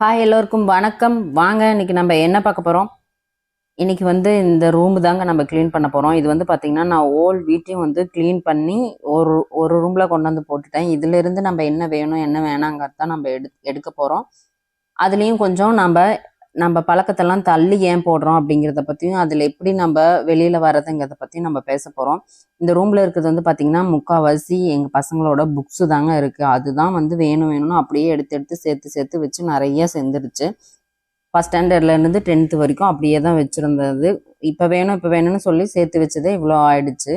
Hi எல்லோருக்கும் வணக்கம். வாங்க இன்னைக்கு நம்ம என்ன பார்க்க போகிறோம் இன்னைக்கு வந்து இந்த ரூம் தாங்க நம்ம க்ளீன் பண்ண போகிறோம் இது வந்து பார்த்திங்கன்னா நான் ஓல் வீட்டையும் வந்து க்ளீன் பண்ணி ஒரு ஒரு ரூமில் கொண்டு வந்து போட்டுட்டேன். இதிலிருந்து நம்ம என்ன வேணும் என்ன வேணாங்கிறது தான் நம்ம எடு எடுக்க போகிறோம் அதுலேயும் கொஞ்சம் நம்ம நம்ம பழக்கத்தெல்லாம் தள்ளி ஏன் போடுறோம் அப்படிங்கிறத பற்றியும் அதில் எப்படி நம்ம வெளியில் வர்றதுங்கிறத பற்றியும் நம்ம பேச போகிறோம் இந்த ரூமில் இருக்கிறது வந்து பார்த்திங்கன்னா முக்கால்வாசி எங்கள் பசங்களோட புக்ஸு தாங்க இருக்குது அதுதான் வந்து வேணும் வேணும்னு அப்படியே எடுத்து எடுத்து சேர்த்து சேர்த்து வச்சு நிறைய செஞ்சிருச்சு ஃபஸ்ட் ஸ்டாண்டர்ட்லேருந்து டென்த்து வரைக்கும் அப்படியே தான் வச்சுருந்தது. இப்போ வேணும் இப்போ வேணும்னு சொல்லி சேர்த்து வச்சதே இவ்வளோ ஆயிடுச்சு.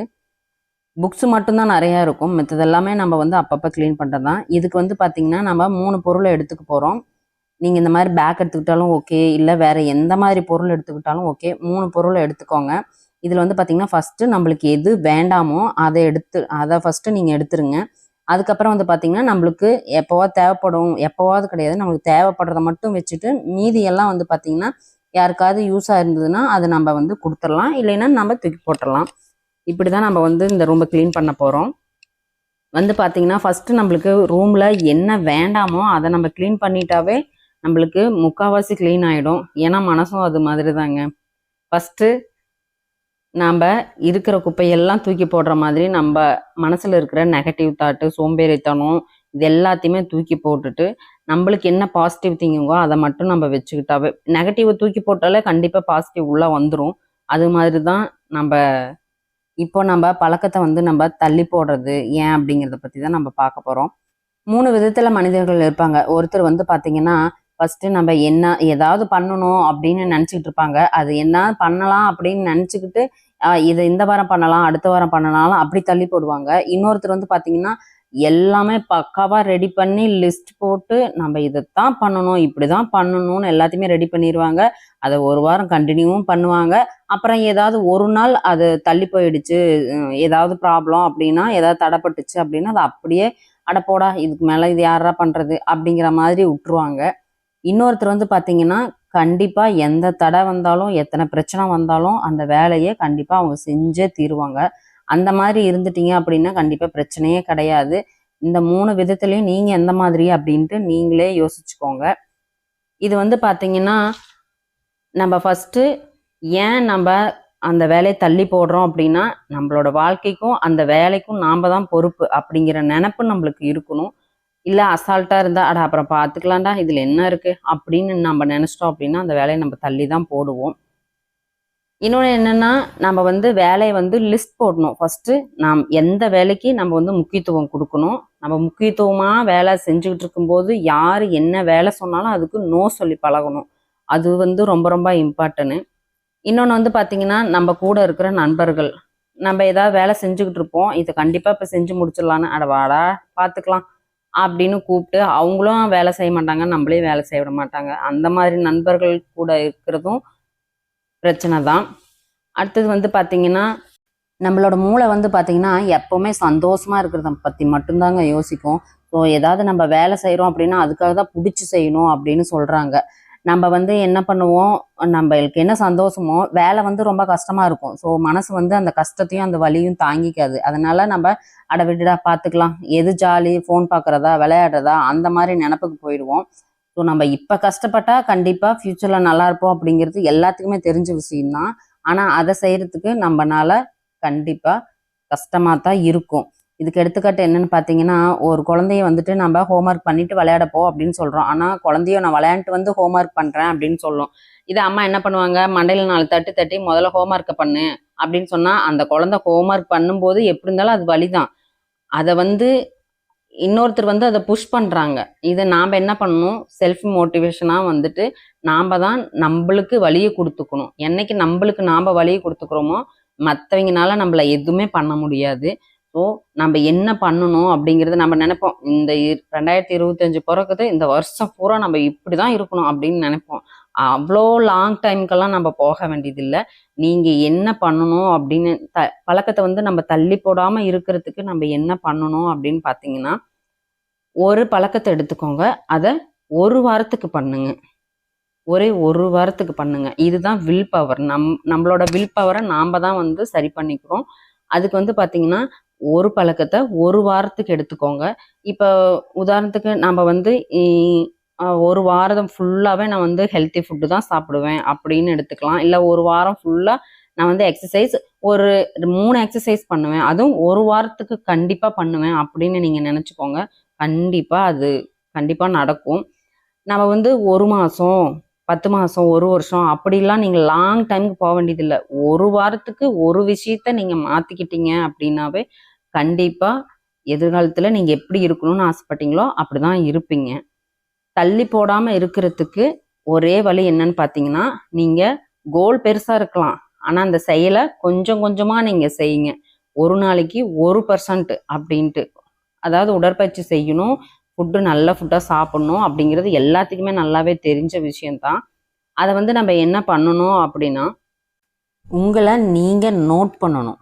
புக்ஸ் மட்டும்தான் நிறையா இருக்கும். மற்றது எல்லாமே நம்ம வந்து அப்பப்போ க்ளீன் பண்ணுறது தான் இதுக்கு வந்து பார்த்திங்கன்னா நம்ம மூணு பொருளை எடுத்துக்க போகிறோம் நீங்கள் இந்த மாதிரி பேக் எடுத்துக்கிட்டாலும் ஓகே இல்லை வேறு எந்த மாதிரி பொருள் எடுத்துக்கிட்டாலும் ஓகே மூணு பொருளை எடுத்துக்கோங்க. இதில் வந்து பார்த்திங்கன்னா ஃபஸ்ட்டு நம்மளுக்கு எது வேண்டாமோ அதை எடுத்து அதை ஃபஸ்ட்டு நீங்கள் எடுத்துருங்க. அதுக்கப்புறம் வந்து பார்த்திங்கன்னா நம்மளுக்கு எப்போவாது தேவைப்படும் எப்போவாது கிடையாது நம்மளுக்கு தேவைப்படுறத மட்டும் வச்சுட்டு மீதி எல்லாம் வந்து பார்த்திங்கன்னா யாருக்காவது யூஸாக இருந்ததுன்னா அதை நம்ம வந்து கொடுத்துடலாம். இல்லைன்னா நம்ம தூக்கி போட்டுடலாம். இப்படி தான் நம்ம வந்து இந்த ரூமை க்ளீன் பண்ண போகிறோம் வந்து பார்த்திங்கன்னா ஃபஸ்ட்டு நம்மளுக்கு ரூமில் என்ன வேண்டாமோ அதை நம்ம க்ளீன் பண்ணிட்டாவே நம்மளுக்கு முக்கால்வாசி க்ளீன் ஆகிடும் ஏன்னா மனசும் அது மாதிரி தாங்க ஃபஸ்ட்டு நாம் இருக்கிற குப்பையெல்லாம் தூக்கி போடுற மாதிரி நம்ம மனசில் இருக்கிற நெகட்டிவ் தாட்டு சோம்பேறித்தனம் இது எல்லாத்தையுமே தூக்கி போட்டுட்டு நம்மளுக்கு என்ன பாசிட்டிவ் திங்கிங்கோ அதை மட்டும் நம்ம வச்சுக்கிட்டாவே நெகட்டிவை தூக்கி போட்டாலே கண்டிப்பாக பாசிட்டிவ் உள்ளே வந்துடும் அது மாதிரி தான் நம்ம இப்போ நம்ம பழக்கத்தை வந்து நம்ம தள்ளி போடுறது ஏன் அப்படிங்கிறத பற்றி தான் நம்ம பார்க்க போகிறோம் மூணு விதத்தில் மனிதர்கள் இருப்பாங்க. ஒருத்தர் வந்து பார்த்தீங்கன்னா ஃபஸ்ட்டு நம்ம என்ன ஏதாவது பண்ணணும் அப்படின்னு நினச்சிக்கிட்டு இருப்பாங்க. அது என்ன பண்ணலாம் அப்படின்னு நினச்சிக்கிட்டு இதை இந்த வாரம் பண்ணலாம் அடுத்த வாரம் பண்ணலாம் அப்படி தள்ளி போடுவாங்க. இன்னொருத்தர் வந்து பார்த்தீங்கன்னா எல்லாமே பக்காவாக ரெடி பண்ணி லிஸ்ட் போட்டு நம்ம இதைத்தான் பண்ணணும் இப்படி தான் பண்ணணும்னு எல்லாத்தையுமே ரெடி பண்ணிடுவாங்க அதை ஒரு வாரம் கண்டினியூவும் பண்ணுவாங்க. அப்புறம் ஏதாவது ஒரு நாள் அது தள்ளி போயிடுச்சு ஏதாவது ப்ராப்ளம் அப்படின்னா ஏதாவது தடைப்பட்டுச்சு அப்படின்னா அதை அப்படியே அடப்போடா இதுக்கு மேலே இது யாரா பண்ணுறது அப்படிங்கிற மாதிரி விட்டுருவாங்க. இன்னொருத்தர் வந்து பார்த்தீங்கன்னா கண்டிப்பாக எந்த தடை வந்தாலும் எத்தனை பிரச்சனை வந்தாலும் அந்த வேலையை கண்டிப்பாக அவங்க செஞ்சே தீருவாங்க. அந்த மாதிரி இருந்துட்டீங்க அப்படின்னா கண்டிப்பாக பிரச்சனையே கிடையாது. இந்த மூணு விதத்துலையும் நீங்கள் எந்த மாதிரி அப்படின்ட்டு நீங்களே யோசிச்சுக்கோங்க. இது வந்து பார்த்தீங்கன்னா நம்ம ஃபஸ்ட்டு ஏன் நம்ம அந்த வேலையை தள்ளி போடுறோம் அப்படின்னா நம்மளோட வாழ்க்கைக்கும் அந்த வேலைக்கும் நாம் தான் பொறுப்பு அப்படிங்கிற நினப்பு நம்மளுக்கு இருக்கணும். இல்லை அசால்ட்டாக இருந்தால் அட அப்புறம் பார்த்துக்கலாம்டா இதில் என்ன இருக்குது அப்படின்னு நம்ம நினச்சிட்டோம் அப்படின்னா அந்த வேலையை நம்ம தள்ளி தான் போடுவோம். இன்னொன்று என்னென்னா நம்ம வந்து வேலையை வந்து லிஸ்ட் போடணும். ஃபஸ்ட்டு நாம் எந்த வேலைக்கு நம்ம வந்து முக்கியத்துவம் கொடுக்கணும்? நம்ம முக்கியத்துவமாக வேலை செஞ்சுக்கிட்டு இருக்கும்போது யார் என்ன வேலை சொன்னாலும் அதுக்கு நோ சொல்லி பழகணும். அது வந்து ரொம்ப ரொம்ப இம்பார்ட்டனு இன்னொன்று வந்து பார்த்திங்கன்னா நம்ம கூட இருக்கிற நண்பர்கள். நம்ம ஏதாவது வேலை செஞ்சுக்கிட்டு இருப்போம். இதை கண்டிப்பாக இப்போ செஞ்சு முடிச்சிடலான்னு. அட வாடா பார்த்துக்கலாம் அப்படின்னு கூப்பிட்டு அவங்களும் வேலை செய்ய மாட்டாங்க நம்மளையும் வேலை செய்ய விட மாட்டாங்க. அந்த மாதிரி நண்பர்கள் கூட இருக்கிறதும் பிரச்சனை தான். அடுத்தது வந்து பார்த்திங்கன்னா நம்மளோட மூளை வந்து பார்த்திங்கன்னா எப்போவுமே சந்தோஷமாக இருக்கிறத பற்றி மட்டும்தாங்க யோசிக்கும். ஸோ ஏதாவது நம்ம வேலை செய்கிறோம் அப்படின்னா அதுக்காக தான் பிடிச்சி செய்யணும் அப்படின்னு சொல்கிறாங்க நம்ம வந்து என்ன பண்ணுவோம்? நம்மளுக்கு என்ன சந்தோஷமோ வேலை வந்து ரொம்ப கஷ்டமாக இருக்கும். ஸோ மனசு வந்து அந்த கஷ்டத்தையும் அந்த வலியும் தாங்கிக்காது. அதனால நம்ம அட விட்டுடா பார்த்துக்கலாம் எது ஜாலி ஃபோன் பார்க்குறதா விளையாடுறதா அந்த மாதிரி நினப்புக்கு போயிடுவோம். ஸோ நம்ம இப்போ கஷ்டப்பட்டா கண்டிப்பாக ஃப்யூச்சரில் நல்லா இருப்போம் அப்படிங்கிறது எல்லாத்துக்குமே தெரிஞ்ச விஷயம்தான். ஆனால் அதை செய்கிறதுக்கு நம்மனால கண்டிப்பாக கஷ்டமாக தான் இருக்கும். இதுக்கு எடுத்துக்காட்டு என்னன்னு பார்த்தீங்கன்னா ஒரு குழந்தைய வந்துட்டு நம்ம ஹோம்ஒர்க் பண்ணிட்டு விளையாடப்போ அப்படின்னு சொல்கிறோம் ஆனால் குழந்தைய நான் விளையாண்டுட்டு வந்து ஹோம்ஒர்க் பண்ணுறேன் அப்படின்னு சொல்லும். இதை அம்மா என்ன பண்ணுவாங்க? மண்டையில் நாலு தட்டு தட்டி முதல்ல ஹோம்ஒர்க்கை பண்ணு அப்படின்னு சொன்னால் அந்த குழந்தை ஹோம்ஒர்க் பண்ணும்போது எப்படி இருந்தாலும் அது வழிதான். அதை வந்து இன்னொருத்தர் வந்து அதை புஷ் பண்ணுறாங்க இதை நாம் என்ன பண்ணணும்? செல்ஃப் மோட்டிவேஷனாக வந்துட்டு நாம் தான் நம்மளுக்கு வழியை கொடுத்துக்கணும். என்னைக்கு நம்மளுக்கு நாம் வழியை கொடுத்துக்கிறோமோ மற்றவங்கனால நம்மள எதுவுமே பண்ண முடியாது. ஸோ நம்ம என்ன பண்ணணும் அப்படிங்கிறத நம்ம நினைப்போம். இந்த ரெண்டாயிரத்தி இருபத்தஞ்சு பிறகுது இந்த வருஷம் பூரா நம்ம இப்படி தான் இருக்கணும் அப்படின்னு நினைப்போம். அவ்வளோ லாங் டைம்க்கெல்லாம் நம்ம போக வேண்டியதில்லை. நீங்கள் என்ன பண்ணணும் அப்படின்னு த பழக்கத்தை வந்து நம்ம தள்ளி போடாமல் இருக்கிறதுக்கு நம்ம என்ன பண்ணணும் அப்படின்னு பார்த்தீங்கன்னா ஒரு பழக்கத்தை எடுத்துக்கோங்க. அதை ஒரு வாரத்துக்கு பண்ணுங்க. ஒரே ஒரு வாரத்துக்கு பண்ணுங்க. இதுதான் வில் பவர் நம் நம்மளோட வில் பவரை நாம் தான் வந்து சரி பண்ணிக்கிறோம். அதுக்கு வந்து பார்த்தீங்கன்னா ஒரு பழக்கத்தை ஒரு வாரத்துக்கு எடுத்துக்கோங்க. இப்போ உதாரணத்துக்கு நம்ம வந்து ஒரு வாரம் ஃபுல்லாகவே நான் வந்து ஹெல்த்தி ஃபுட்டு தான் சாப்பிடுவேன் அப்படின்னு எடுத்துக்கலாம். இல்லை ஒரு வாரம் ஃபுல்லாக நான் வந்து எக்ஸசைஸ் ஒரு மூணு எக்ஸசைஸ் பண்ணுவேன். அதுவும் ஒரு வாரத்துக்கு கண்டிப்பாக பண்ணுவேன் அப்படின்னு நீங்கள் நினச்சிக்கோங்க. கண்டிப்பாக அது கண்டிப்பாக நடக்கும். நம்ம வந்து ஒரு மாதம் பத்து மாதம் ஒரு வருஷம் அப்படிலாம் நீங்கள் லாங் டைமுக்கு போக வேண்டியதில்லை. ஒரு வாரத்துக்கு ஒரு விஷயத்த நீங்கள் மாற்றிக்கிட்டீங்க அப்படின்னாவே கண்டிப்பாக எதிர்காலத்தில் நீங்கள் எப்படி இருக்கணும்னு ஆசைப்பட்டீங்களோ அப்படி தான் இருப்பீங்க. தள்ளி போடாமல் இருக்கிறதுக்கு ஒரே வழி என்னன்னு பார்த்தீங்கன்னா நீங்கள் கோல் பெருசாக இருக்கலாம். ஆனால் அந்த செயலை கொஞ்சம் கொஞ்சமாக நீங்கள் செய்யுங்க. ஒரு நாளைக்கு ஒரு பர்சன்ட் அப்படின்ட்டு. அதாவது உடற்பயிற்சி செய்யணும் ஃபுட்டு நல்ல ஃபுட்டாக சாப்பிடணும் அப்படிங்கிறது எல்லாத்துக்குமே நல்லாவே தெரிஞ்ச விஷயம்தான். அதை வந்து நம்ம என்ன பண்ணணும் அப்படின்னா உங்களை நீங்கள் நோட் பண்ணணும்.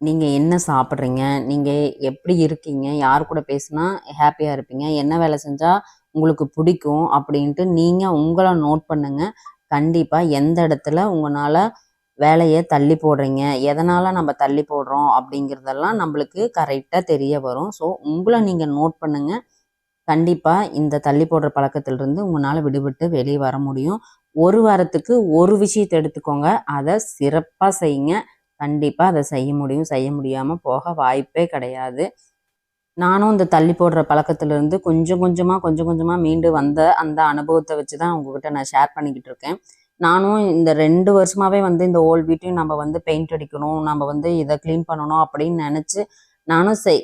நீங்கள் என்ன சாப்பிட்றீங்க? நீங்கள் எப்படி இருக்கீங்க? யார் கூட பேசுனா ஹாப்பியாக இருப்பீங்க? என்ன வேலை செஞ்சால் உங்களுக்கு பிடிக்கும்? அப்படின்ட்டு நீங்கள் உங்களை நோட் பண்ணுங்கள் கண்டிப்பாக எந்த இடத்துல உங்களால் வேலையை தள்ளி போடுறீங்க? எதனால் நம்ம தள்ளி போடுறோம்? அப்படிங்கிறதெல்லாம் நம்மளுக்கு கரெக்டாக தெரிய வரும். ஸோ உங்களை நீங்கள் நோட் பண்ணுங்கள் கண்டிப்பாக இந்த தள்ளி போடுற பழக்கத்திலிருந்து உங்களால் விடுபட்டு வெளியே வர முடியும். ஒரு வாரத்துக்கு ஒரு விஷயத்தை எடுத்துக்கோங்க. அதை சிறப்பாக செய்யுங்க. கண்டிப்பாக அதை செய்ய முடியும் செய்ய முடியாமல் போக வாய்ப்பே கிடையாது. நானும் இந்த தள்ளி போடுற பழக்கத்திலிருந்து கொஞ்சம் கொஞ்சமாக கொஞ்சம் கொஞ்சமாக மீண்டு வந்த அந்த அனுபவத்தை வச்சு தான் உங்ககிட்ட நான் ஷேர் பண்ணிக்கிட்டு இருக்கேன். நானும் இந்த ரெண்டு வருஷமாகவே வந்து இந்த ஓல்டு வீட்டையும் நம்ம வந்து பெயிண்ட் அடிக்கணும் நம்ம வந்து இதை க்ளீன் பண்ணணும் அப்படின்னு நினச்சி நானும் செய்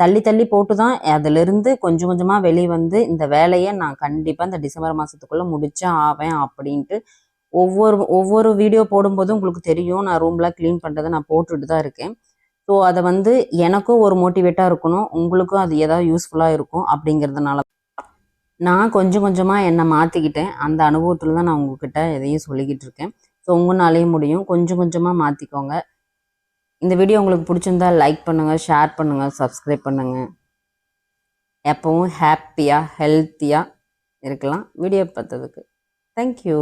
தள்ளி தள்ளி போட்டு தான் அதிலிருந்து கொஞ்சம் கொஞ்சமாக வெளியே வந்து இந்த வேலையை நான் கண்டிப்பாக இந்த டிசம்பர் மாதத்துக்குள்ளே முடிச்சே ஆவேன் அப்படின்ட்டு ஒவ்வொரு ஒவ்வொரு வீடியோ போடும்போதும் உங்களுக்கு தெரியும். நான் ரூம்லாம் க்ளீன் பண்ணுறதை நான் போட்டுட்டு தான் இருக்கேன். ஸோ அதை வந்து எனக்கும் ஒரு மோட்டிவேட்டாக இருக்கணும். உங்களுக்கும் அது ஏதாவது யூஸ்ஃபுல்லாக இருக்கும் அப்படிங்கிறதுனால. நான் கொஞ்சம் கொஞ்சமாக என்னை மாற்றிக்கிட்டேன் அந்த அனுபவத்தில் தான் நான் உங்ககிட்ட எதையும் சொல்லிக்கிட்டு இருக்கேன். ஸோ உங்களாலேயும் முடியும். கொஞ்சம் கொஞ்சமாக மாற்றிக்கோங்க இந்த வீடியோ உங்களுக்கு பிடிச்சிருந்தா லைக் பண்ணுங்கள் ஷேர் பண்ணுங்கள் சப்ஸ்கிரைப் பண்ணுங்கள் எப்பவும் ஹாப்பியாக ஹெல்த்தியாக இருக்கலாம். வீடியோ பார்த்ததுக்கு. தேங்க்யூ